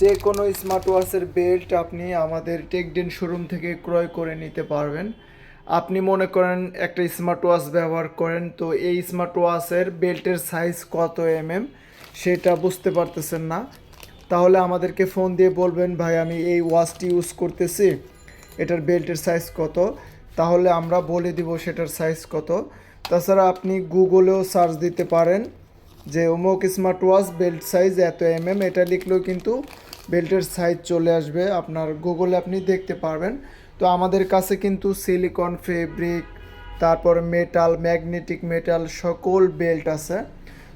যে কোনো smart ওয়াচের belt আপনি আমাদের টেকডেন শোরুম থেকে ক্রয় করে নিতে পারবেন। আপনি মনে করেন একটা স্মার্ট ওয়াচ ব্যবহার করেন, তো এই স্মার্ট ওয়াচের বেল্টের সাইজ কত এমএম সেটা বুঝতে পারতেছেন না। তাহলে আমাদেরকে ফোন দিয়ে বলবেন, ভাই, আমি এই ওয়াচটি ইউজ করতেছি, এটার বেল্টের সাইজ কত? তাহলে আমরা বলে দিব সেটার সাইজ কত। তাছাড়া আপনি গুগলেও সার্চ দিতে পারেন। যে অমুক স্মার্ট ওয়াচ বেল্ট সাইজ এত এমএম এটা লিখলেও কিন্তু বেল্টের সাইজ চলে আসবে। আপনার গুগলে আপনি দেখতে পারবেন। তো আমাদের কাছে কিন্তু সিলিকন ফেব্রিক তারপর মেটাল ম্যাগনেটিক মেটাল সকল বেল্ট আছে।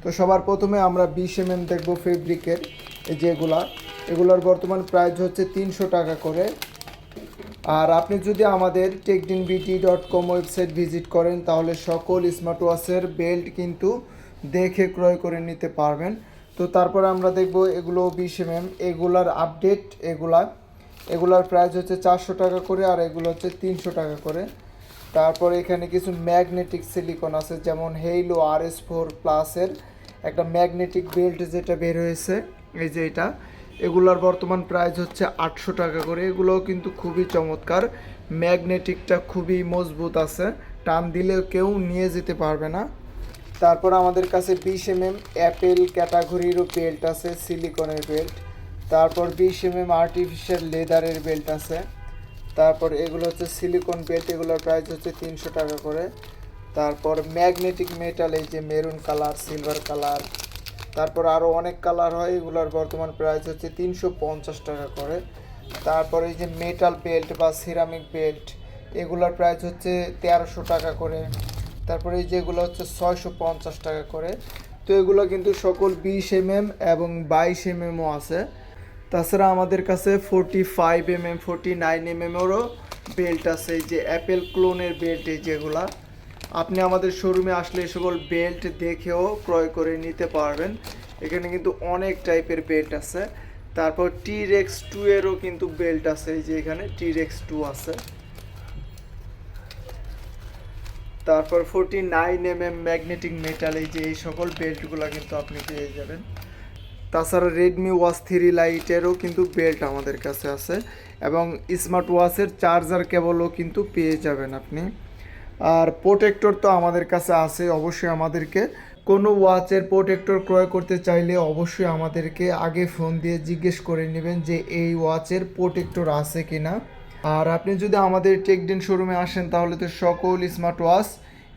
তো সবার প্রথমে আমরা বিশ এমএম দেখব ফেব্রিকের যেগুলা এগুলোর বর্তমান প্রাইস হচ্ছে তিনশো টাকা করে। আর আপনি যদি আমাদের টেকডিন বিটি ডট কম ওয়েবসাইট ভিজিট করেন, তাহলে সকল স্মার্ট ওয়াচের বেল্ট কিন্তু দেখে ক্রয় করে নিতে পারবেন। তো তারপরে আমরা দেখব এগুলো বিশ এম এম এগুলার আপডেট এগুলা। এগুলার প্রাইস হচ্ছে চারশো টাকা করে আর এগুলো হচ্ছে তিনশো টাকা করে। তারপর এখানে কিছু ম্যাগনেটিক সিলিকন আছে, যেমন হেইলো আর এস ফোর প্লাসের একটা ম্যাগনেটিক বেল্ট যেটা বের হয়েছে, এই যে এটা। এগুলার বর্তমান প্রাইস হচ্ছে আটশো টাকা করে। এগুলোও কিন্তু খুবই চমৎকার। ম্যাগনেটিকটা খুবই মজবুত আছে। টান দিলেও কেউ নিয়ে যেতে পারবে না। তারপর আমাদের কাছে বিশ এম এম অ্যাপেল ক্যাটাগরিরও বেল্ট আছে, সিলিকনের বেল্ট। তারপর বিশ এম এম আর্টিফিশিয়াল লেদারের বেল্ট আছে। তারপর এগুলো হচ্ছে সিলিকন বেল্ট, এগুলোর প্রাইস হচ্ছে তিনশো টাকা করে। তারপর ম্যাগনেটিক মেটাল এই যে মেরুন কালার সিলভার কালার তারপর আরও অনেক কালার হয়, এগুলোর বর্তমান প্রাইস হচ্ছে তিনশো পঞ্চাশ টাকা করে। তারপর এই যে মেটাল বেল্ট বা সিরামিক বেল্ট এগুলোর প্রাইস হচ্ছে তেরোশো টাকা করে। তারপরে যেগুলো হচ্ছে ছয়শো পঞ্চাশ টাকা করে। তো এগুলো কিন্তু সকল বিশ এম এম এবং বাইশ এমএমও আছে। তাছাড়া আমাদের কাছে forty five MM forty nine এমএমেরও বেল্ট আছে। যে অ্যাপেল ক্লোনের বেল্ট এই যেগুলা। আপনি আমাদের শোরুমে আসলে এই সকল বেল্ট দেখেও ক্রয় করে নিতে পারবেন। এখানে কিন্তু অনেক টাইপের বেল্ট আছে। তারপর টি রেক্স টু এরও কিন্তু বেল্ট আছে। এই যে এখানে টি রেক্স টু আছে। তারপর forty nine M M magnetic metal এই যে এই সকল বেল্টগুলো কিন্তু আপনি পেয়ে যাবেন। তাছাড়া রেডমি ওয়াচ থ্রি লাইটেরও কিন্তু বেল্ট আমাদের কাছে আছে এবং স্মার্ট ওয়াচের চার্জার কেবলও কিন্তু পেয়ে যাবেন আপনি। আর প্রোটেক্টর তো আমাদের কাছে আছে, অবশ্যই আমাদেরকে। কোনো ওয়াচের প্রোটেক্টর ক্রয় করতে চাইলে অবশ্যই আমাদেরকে আগে ফোন দিয়ে জিজ্ঞেস করে নেবেন যে এই ওয়াচের প্রোটেক্টর আছে কি না আর আপনি যদি আমাদের টেকডেন শোরুমে আসেন, তাহলে তো সকল স্মার্ট ওয়াচ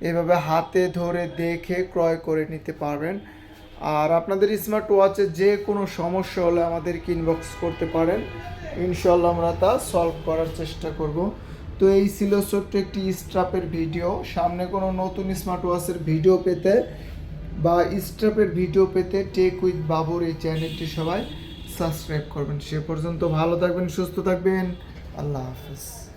এভাবে হাতে ধরে দেখে ক্রয় করে নিতে পারবেন। আর আপনাদের স্মার্ট ওয়াচে যে কোনো সমস্যা হলে আমাদেরকে ইনবক্স করতে পারেন। ইনশাল্লাহ আমরা তা সলভ করার চেষ্টা করব। তো এই ছিল ছোট্ট একটি স্ট্রাপের ভিডিও। সামনে কোনো নতুন স্মার্ট ওয়াচের ভিডিও পেতে বা স্ট্রাপের ভিডিও পেতে টেক উইথ বাবুর এই চ্যানেলটি সবাই সাবস্ক্রাইব করবেন। সে পর্যন্ত ভালো থাকবেন, সুস্থ থাকবেন। আল্লাহ হাফেজ।